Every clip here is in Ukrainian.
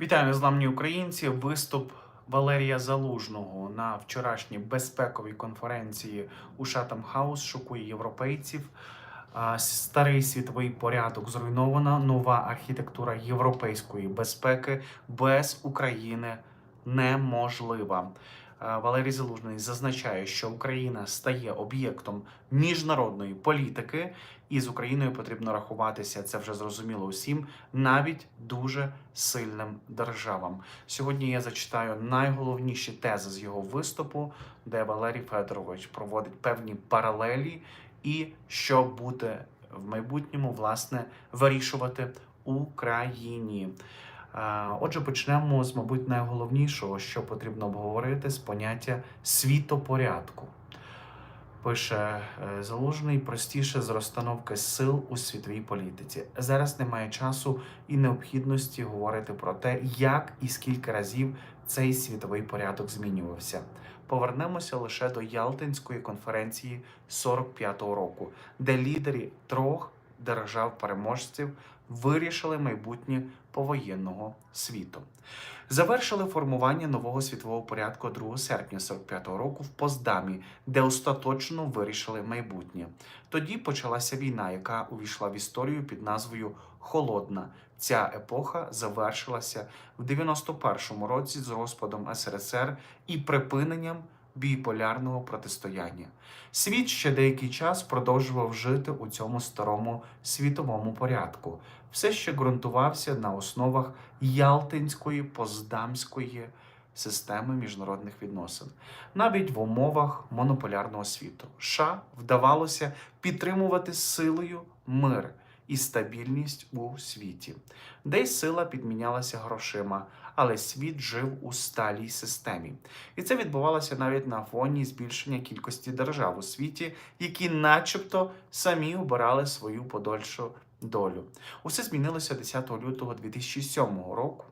Вітаю незламні українці. Виступ Валерія Залужного на вчорашній безпековій конференції у Шатам Хаус шокує європейців. Старий світовий порядок зруйнована. Нова архітектура європейської безпеки без України неможлива. А, Валерій Залужний зазначає, що Україна стає об'єктом міжнародної політики, і з Україною потрібно рахуватися. Це вже зрозуміло усім, навіть дуже сильним державам. Сьогодні я зачитаю найголовніші тези з його виступу, де Валерій Федорович проводить певні паралелі і що буде в майбутньому власне вирішувати Україні. Отже, почнемо з, мабуть, найголовнішого, що потрібно обговорити з поняття світопорядку. Пише е, Залужний простіше з розстановки сил у світовій політиці. Зараз немає часу і необхідності говорити про те, як і скільки разів цей світовий порядок змінювався. Повернемося лише до Ялтинської конференції 45-го року, де лідери трьох держав-переможців вирішили майбутнє повоєнного світу. Завершили формування нового світового порядку 2 серпня 45-го року в Поздамі, де остаточно вирішили майбутнє. Тоді почалася війна, яка увійшла в історію під назвою Холодна. Ця епоха завершилася в 91-му році з розпадом СРСР і припиненням біполярного протистояння. Світ ще деякий час продовжував жити у цьому старому світовому порядку, все ще ґрунтувався на основах Ялтинської поздамської системи міжнародних відносин, навіть в умовах монополярного світу. США вдавалося підтримувати силою мир і стабільність у світі. Десь сила підмінялася грошима, але світ жив у сталій системі. І це відбувалося навіть на фоні збільшення кількості держав у світі, які, начебто, самі обирали свою подальшу долю. Усе змінилося 10 лютого 2007 року.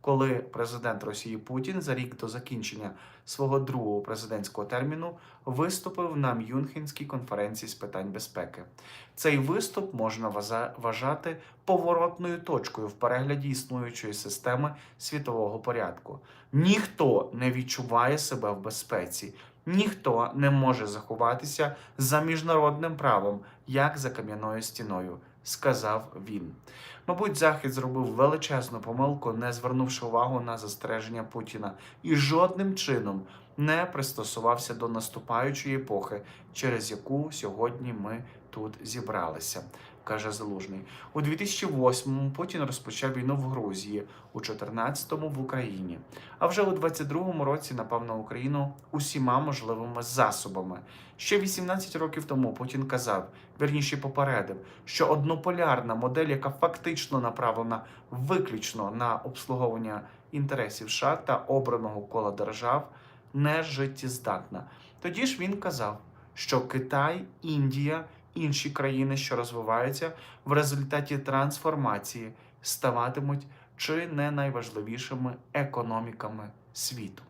Коли президент Росії Путін за рік до закінчення свого другого президентського терміну виступив на Мюнхенській конференції з питань безпеки, цей виступ можна вважати поворотною точкою в перегляді існуючої системи світового порядку. Ніхто не відчуває себе в безпеці, ніхто не може заховатися за міжнародним правом, як за кам'яною стіною, сказав він. Мабуть, Захід зробив величезну помилку, не звернувши увагу на застереження Путіна, і жодним чином не пристосувався до наступаючої епохи, через яку сьогодні ми тут зібралися, каже Залужний. У 2008-му Путін розпочав війну в Грузії, у 2014-му в Україні. А вже у 22-му році напав на Україну усіма можливими засобами. Ще 18 років тому Путін казав, вірніше попередив, що однополярна модель, яка фактично направлена виключно на обслуговування інтересів США та обраного кола держав, не життєздатна. Тоді ж він казав, що Китай, Індія, інші країни, що розвиваються в результаті трансформації, ставатимуть чи не найважливішими економіками світу.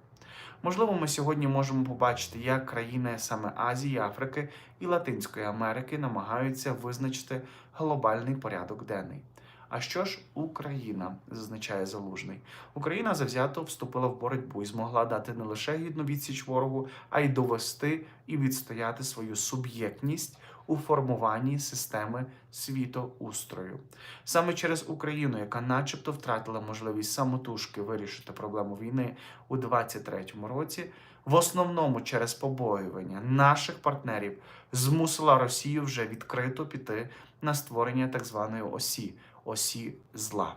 Можливо, ми сьогодні можемо побачити, як країни саме Азії, Африки і Латинської Америки намагаються визначити глобальний порядок денний. А що ж Україна, зазначає Залужний. Україна завзято вступила в боротьбу і змогла дати не лише гідну відсіч ворогу, а й довести і відстояти свою суб'єктність у формуванні системи світоустрою. Саме через Україну, яка начебто втратила можливість самотужки вирішити проблему війни у 23-му році, в основному через побоювання наших партнерів змусила Росію вже відкрито піти на створення так званої осі осі зла.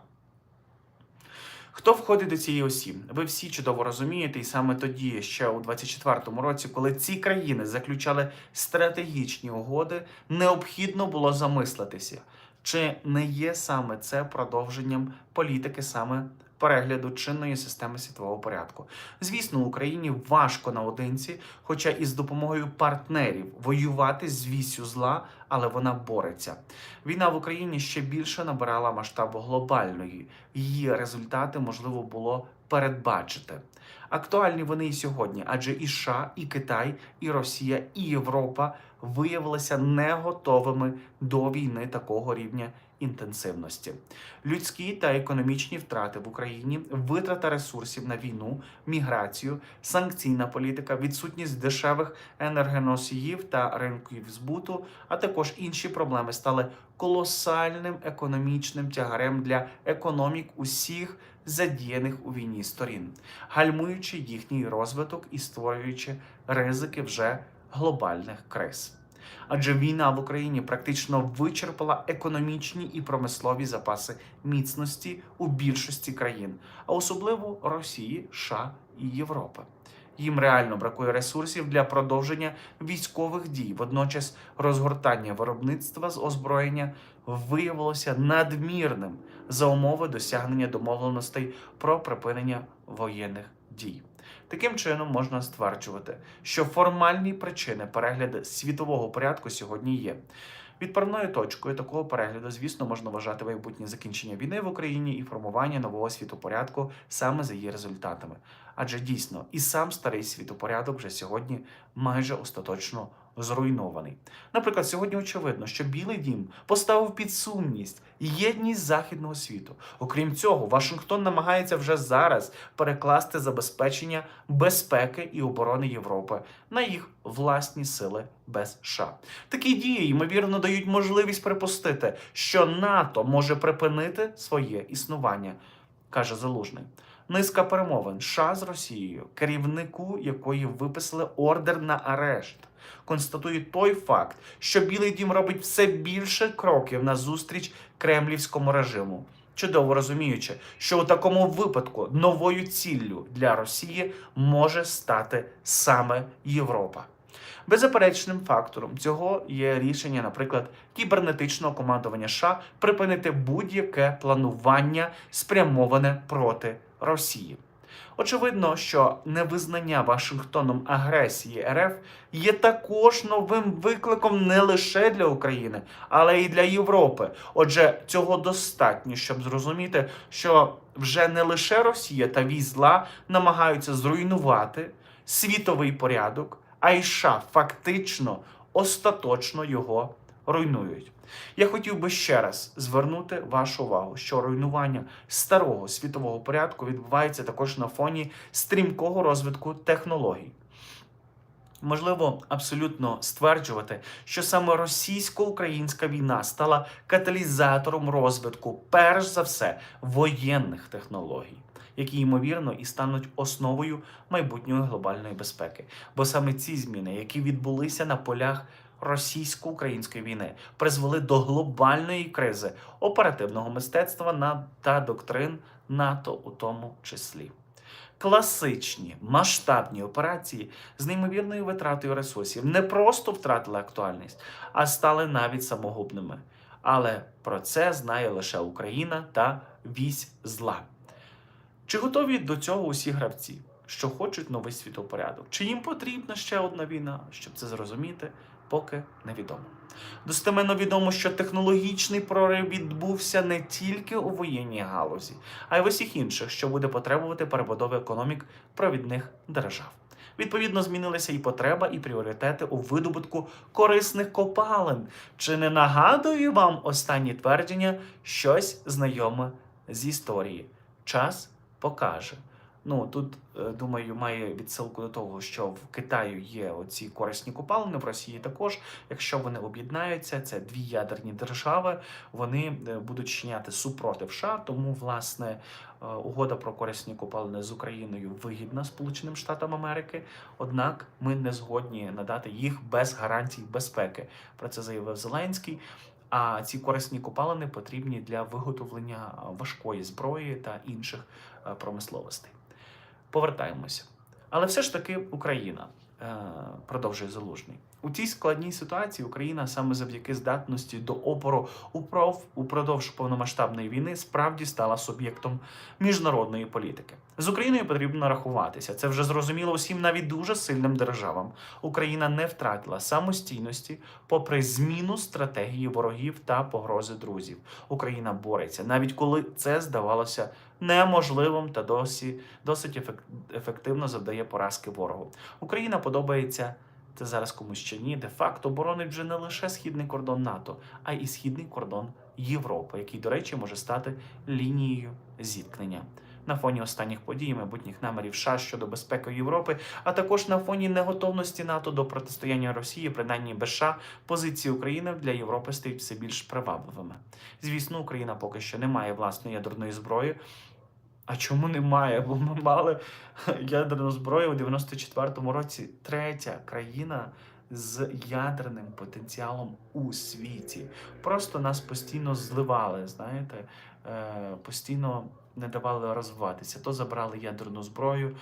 Хто входить до цієї осі? Ви всі чудово розумієте, і саме тоді, ще у 24-му році, коли ці країни заключали стратегічні угоди, необхідно було замислитися, чи не є саме це продовженням політики саме перегляду чинної системи світового порядку. Звісно, Україні важко наодинці, хоча і з допомогою партнерів воювати з вісю зла, але вона бореться. Війна в Україні ще більше набирала масштабу глобальної. Її результати можливо було передбачити. Актуальні вони і сьогодні, адже і США, і Китай, і Росія, і Європа виявилися не готовими до війни такого рівня інтенсивності. Людські та економічні втрати в Україні, витрата ресурсів на війну, міграцію, санкційна політика, відсутність дешевих енергоносіїв та ринків збуту, а також інші проблеми стали колосальним економічним тягарем для економік усіх задіяних у війні сторін, гальмуючи їхній розвиток і створюючи ризики вже глобальних криз. Адже війна в Україні практично вичерпала економічні і промислові запаси міцності у більшості країн, а особливо Росії, США і Європи. Їм реально бракує ресурсів для продовження військових дій. Водночас розгортання виробництва з озброєння виявилося надмірним за умови досягнення домовленостей про припинення воєнних дій. Таким чином можна стверджувати, що формальні причини перегляду світового порядку сьогодні є. Відправною точкою такого перегляду, звісно, можна вважати майбутнє закінчення війни в Україні і формування нового світопорядку саме за її результатами. Адже дійсно і сам старий світопорядок вже сьогодні майже остаточно зруйнований. Наприклад, сьогодні очевидно, що Білий Дім поставив під сумність єдність західного світу. Окрім цього, Вашингтон намагається вже зараз перекласти забезпечення безпеки і оборони Європи на їх власні сили без США. Такі дії ймовірно дають можливість припустити, що НАТО може припинити своє існування, каже Залужний. Низка перемовин США з Росією, керівнику якої виписали ордер на арешт, констатує той факт, що Білий Дім робить все більше кроків на зустріч кремлівському режиму. Чудово розуміючи, що у такому випадку новою ціллю для Росії може стати саме Європа. Беззаперечним фактором цього є рішення, наприклад, кібернетичного командування США припинити будь-яке планування спрямоване проти Росії. Очевидно, що невизнання Вашингтоном агресії РФ є також новим викликом не лише для України, але й для Європи. Отже, цього достатньо, щоб зрозуміти, що вже не лише Росія та візла намагаються зруйнувати світовий порядок, а й США фактично остаточно його руйнують. Я хотів би ще раз звернути вашу увагу, що руйнування старого світового порядку відбувається також на фоні стрімкого розвитку технологій. Можливо, абсолютно стверджувати, що саме російсько-українська війна стала каталізатором розвитку, перш за все, воєнних технологій, які ймовірно і стануть основою майбутньої глобальної безпеки. Бо саме ці зміни, які відбулися на полях російсько-української війни, призвели до глобальної кризи оперативного мистецтва та доктрин НАТО у тому числі. Класичні масштабні операції з неймовірною витратою ресурсів не просто втратили актуальність, а стали навіть самогубними. Але про це знає лише Україна та вісь зла. Чи готові до цього усі гравці, що хочуть новий світопорядок? Чи їм потрібна ще одна війна? Щоб це зрозуміти, поки невідомо. Достеменно відомо, що технологічний прорив відбувся не тільки у воєнній галузі, а й в усіх інших, що буде потребувати перебудови економік провідних держав. Відповідно, змінилися і потреба, і пріоритети у видобутку корисних копалин. Чи не нагадує вам останні твердження щось знайоме з історії? Час покаже. Ну тут е, думаю, має відсилку до того, що в Китаю є оці корисні копалини, в Росії також. Якщо вони об'єднаються, це дві ядерні держави. Вони е, будуть чиняти супротив США. Тому власне е, угода про корисні копалини з Україною вигідна Сполученим Штатам Америки. Однак ми не згодні надати їх без гарантій безпеки. Про це заявив Зеленський. А ці корисні копалини потрібні для виготовлення важкої зброї та інших промисловостей. Повертаємося. Але все ж таки Україна е, продовжує залужний. У цій складній ситуації Україна саме завдяки здатності до опору упров упродовж повномасштабної війни справді стала суб'єктом міжнародної політики. З Україною потрібно рахуватися. Це вже зрозуміло усім навіть дуже сильним державам. Україна не втратила самостійності, попри зміну стратегії ворогів та погрози друзів. Україна бореться, навіть коли це здавалося неможливим та досі досить ефективно завдає поразки ворогу. Україна подобається Це зараз комусь ще ні. Де-факто боронить вже не лише східний кордон НАТО, а й східний кордон Європи, який, до речі, може стати лінією зіткнення. На фоні останніх подій, майбутніх намірів США щодо безпеки Європи, а також на фоні неготовності НАТО до протистояння Росії, принаймні без США, позиції України для Європи стають все більш привабливими. Звісно, Україна поки що не має власної ядерної зброї. А чому немає? Бо ми мали ядерну зброю у 94-му році. Третя країна з ядерним потенціалом у світі. Просто нас постійно зливали, знаєте, е, постійно не давали розвиватися. То забрали ядерну зброю,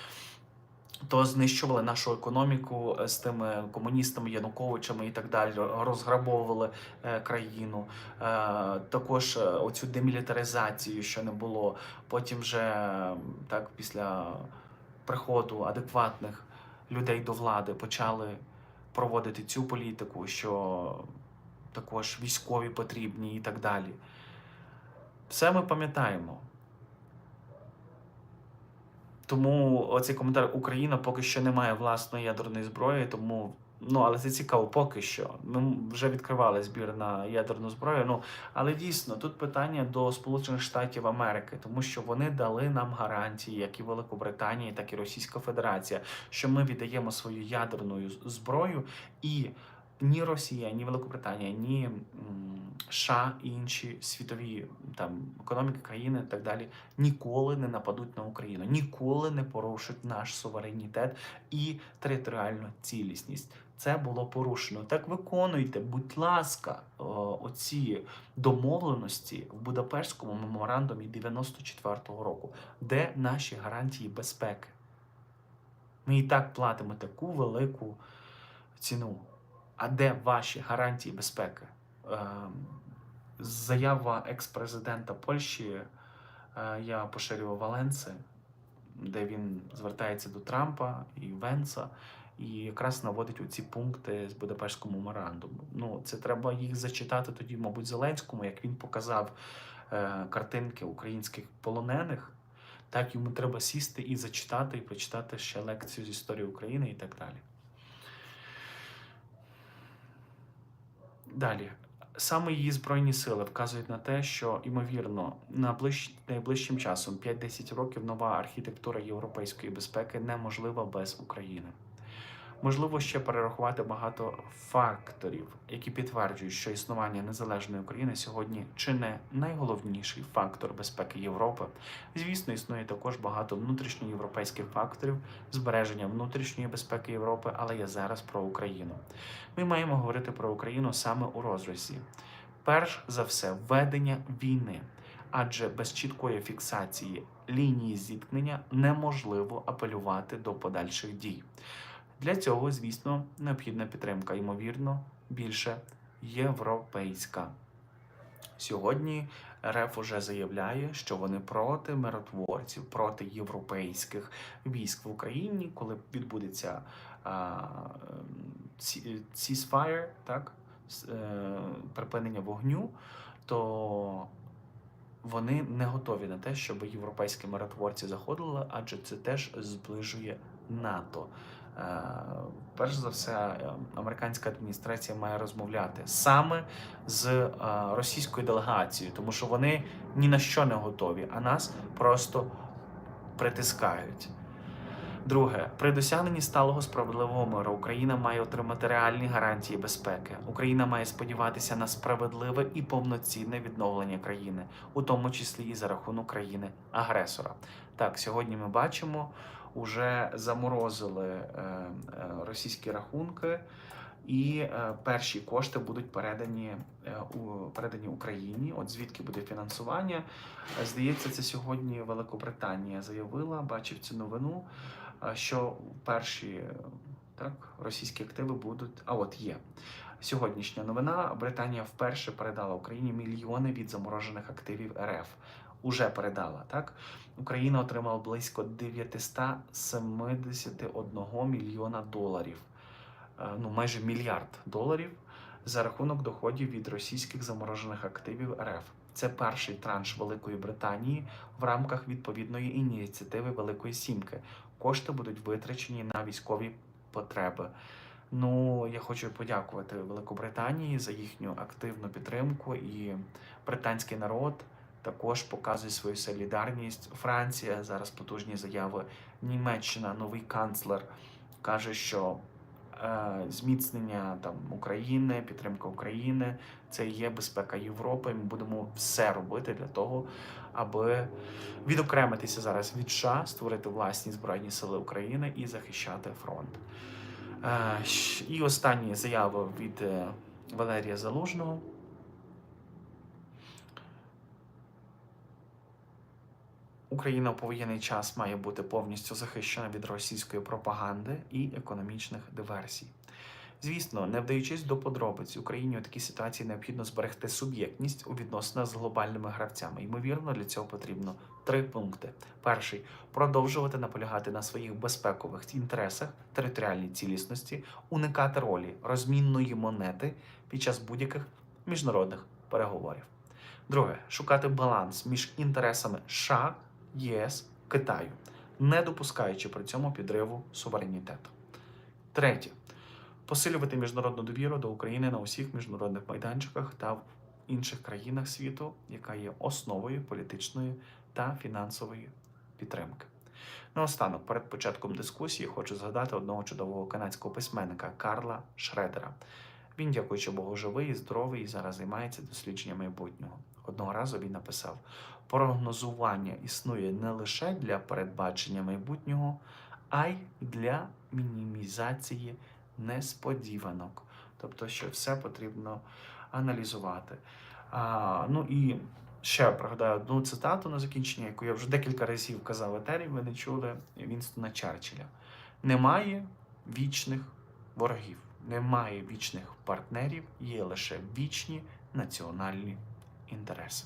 то знищували нашу економіку е, з тими комуністами, Януковичами і так далі, розграбовували е, країну. Е, Також оцю демілітаризацію, що не було. Потім вже так після приходу адекватних людей до влади почали проводити цю політику, що також військові потрібні і так далі. Все ми пам'ятаємо. Тому оцей коментар Україна поки що не має власної ядерної зброї, тому ну але це цікаво поки що. Ми вже відкривали збір на ядерну зброю. Ну але дійсно тут питання до Сполучених Штатів Америки, тому що вони дали нам гарантії, як і Великобританія, так і Російська Федерація, що ми віддаємо свою ядерну зброю і. Ні Росія, ні Великобританія, ні США і інші світові там економіки країни і так далі ніколи не нападуть на Україну, ніколи не порушать наш суверенітет і територіальну цілісність. Це було порушено. Так виконуйте, будь ласка, оці домовленості в Будапештському меморандумі 94-го року, де наші гарантії безпеки. Ми і так платимо таку велику ціну. А де ваші гарантії безпеки? Ем, Заява екс-президента Польщі е, я поширював Валенси, де він звертається до Трампа і Венса, і якраз наводить оці пункти з Будапештського меморандуму. Ну, це треба їх зачитати тоді, мабуть, Зеленському, як він показав е, картинки українських полонених. Так йому треба сісти і зачитати, і прочитати ще лекцію з історії України і так далі. Далі. Саме її збройні сили вказують на те, що ймовірно на ближ... найближчим часом 5-10 років нова архітектура європейської безпеки неможлива без України. Можливо ще перерахувати багато факторів, які підтверджують, що існування незалежної України сьогодні чи не найголовніший фактор безпеки Європи. Звісно, існує також багато внутрішньоєвропейських факторів збереження внутрішньої безпеки Європи, але я зараз про Україну. Ми маємо говорити про Україну саме у розрізі. Перш за все, ведення війни, адже без чіткої фіксації лінії зіткнення неможливо апелювати до подальших дій. Для цього, звісно, необхідна підтримка, ймовірно, більше європейська. Сьогодні РФ уже заявляє, що вони проти миротворців, проти європейських військ в Україні, коли відбудеться а, ceasefire, так, е, припинення вогню, то вони не готові на те, щоб європейські миротворці заходили, адже це теж зближує НАТО. Е, Перш за все, е, американська адміністрація має розмовляти саме з е, російською делегацією, тому що вони ні на що не готові, а нас просто притискають. Друге, при досягненні сталого справедливого миру Україна має отримати реальні гарантії безпеки. Україна має сподіватися на справедливе і повноцінне відновлення країни, у тому числі і за рахунок країни агресора. Так, сьогодні ми бачимо, уже заморозили е, е, російські рахунки, і е, перші кошти будуть передані, передані Україні. От звідки буде фінансування. Здається, це сьогодні Великобританія заявила, бачив цю новину, що перші так, російські активи будуть. А от є. Сьогоднішня новина. Британія вперше передала Україні мільйони від заморожених активів РФ. Уже передала так. Україна отримала близько 971 мільйона доларів, Е, ну майже мільярд доларів за рахунок доходів від російських заморожених активів РФ. Це перший транш Великої Британії в рамках відповідної ініціативи Великої Сімки. Кошти будуть витрачені на військові потреби. Ну, я хочу подякувати Великобританії за їхню активну підтримку, і британський народ також показує свою солідарність. Франція зараз потужні заяви. Німеччина, новий канцлер каже, що е, зміцнення там України, підтримка України це є безпека Європи. Ми будемо все робити для того, аби відокремитися зараз від США, створити власні збройні сили України і захищати фронт. Е, І останні заяви від е, Валерія Залужного. Україна у повоєнний час має бути повністю захищена від російської пропаганди і економічних диверсій. Звісно, не вдаючись до подробиць, Україні у такій ситуації необхідно зберегти суб'єктність у відносинах з глобальними гравцями. Ймовірно, для цього потрібно три пункти: перший продовжувати наполягати на своїх безпекових інтересах, територіальній цілісності, уникати ролі розмінної монети під час будь-яких міжнародних переговорів. Друге, шукати баланс між інтересами США, ЄС, Китаю, не допускаючи при цьому підриву суверенітету. Третє посилювати міжнародну довіру до України на усіх міжнародних майданчиках та в інших країнах світу, яка є основою політичної та фінансової підтримки. Наостанок, перед початком дискусії, хочу згадати одного чудового канадського письменника Карла Шредера. Він, дякуючи Богу, живий здоровий і зараз займається дослідженням майбутнього. Одного разу він написав: прогнозування існує не лише для передбачення майбутнього, а й для мінімізації несподіванок. Тобто, що все потрібно аналізувати. А, ну і ще пригадаю одну цитату на закінчення, яку я вже декілька разів казав етері, ви не чули Вінстона Черчилля. Немає вічних ворогів, немає вічних партнерів, є лише вічні національні інтереси.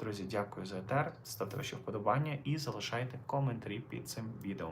Друзі, дякую за етер. Ставте ваші вподобання і залишайте коментарі під цим відео.